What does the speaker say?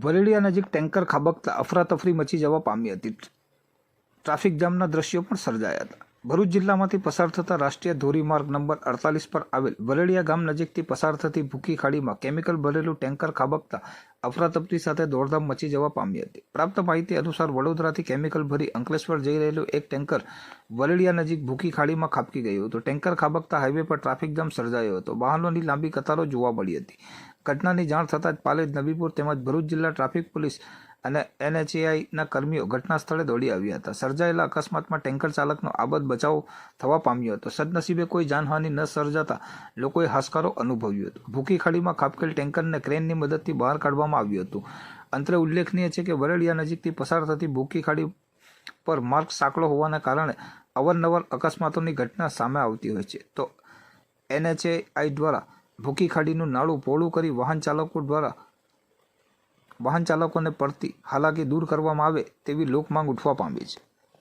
વરેડિયા નજીક ટેન્કર ખાબકતા અફરાતફરી મચી જવા પામી હતી. ટ્રાફિક જામના દ્રશ્યો પણ સર્જાયા હતા. ભરૂચ જિલ્લામાંથી પસાર થતા રાષ્ટ્રીય ધોરીમાર્ગ નંબર અડતાલીસ પર આવેલ વરેડિયા ગામ નજીકથી પસાર થતી ભૂખી ખાડીમાં કેમિકલ ભરેલું ટેન્કર ખાબકતા અફરાતફરી સાથે દોડધામ મચી જવા પામી હતી. પ્રાપ્ત માહિતી અનુસાર વડોદરાથી કેમિકલ ભરી અંકલેશ્વર જઈ રહેલું એક ટેન્કર વલેડિયા નજીક ભૂખી ખાડીમાં ખાબકી ગયું હતું. ટેન્કર ખાબકતા હાઈવે પર ટ્રાફિક જામ સર્જાયો હતો. વાહનોની લાંબી કતારો જોવા મળી હતી. ઘટનાની જાણ થતાં જ પાલેજ નબીપુર તેમજ ભરૂચ જિલ્લા ટ્રાફિક પોલીસ અને એનએચએઆઈના કર્મીઓ ઘટના સ્થળે દોડી આવ્યા હતા. સર્જાયેલા અકસ્માતમાં ટેન્કર ચાલકનો આબદ બચાવ થવા પામ્યો હતો. સદનસીબે કોઈ જાનહાનિ ન સર્જાતા લોકોએ હાશકારો અનુભવ્યો હતો. ભૂખી ખાડીમાં ખાબકેલ ટેન્કરને ક્રેનની મદદથી બહાર કાઢવામાં આવ્યું હતું. અંતરે ઉલ્લેખનીય છે કે વરડિયા નજીકથી પસાર થતી ભૂખી ખાડી પર માર્ગ સાંકડો હોવાને કારણે અવારનવાર અકસ્માતોની ઘટના સામે આવતી હોય છે. તો એનએચએઆઈ દ્વારા ભૂખી ખાડીનું નાળું પહોળું કરી વાહન ચાલકો દ્વારા વાહન ચાલકોને પડતી હાલાકી દૂર કરવામાં આવે તેવી લોકમાંગ ઉઠવા પામી છે.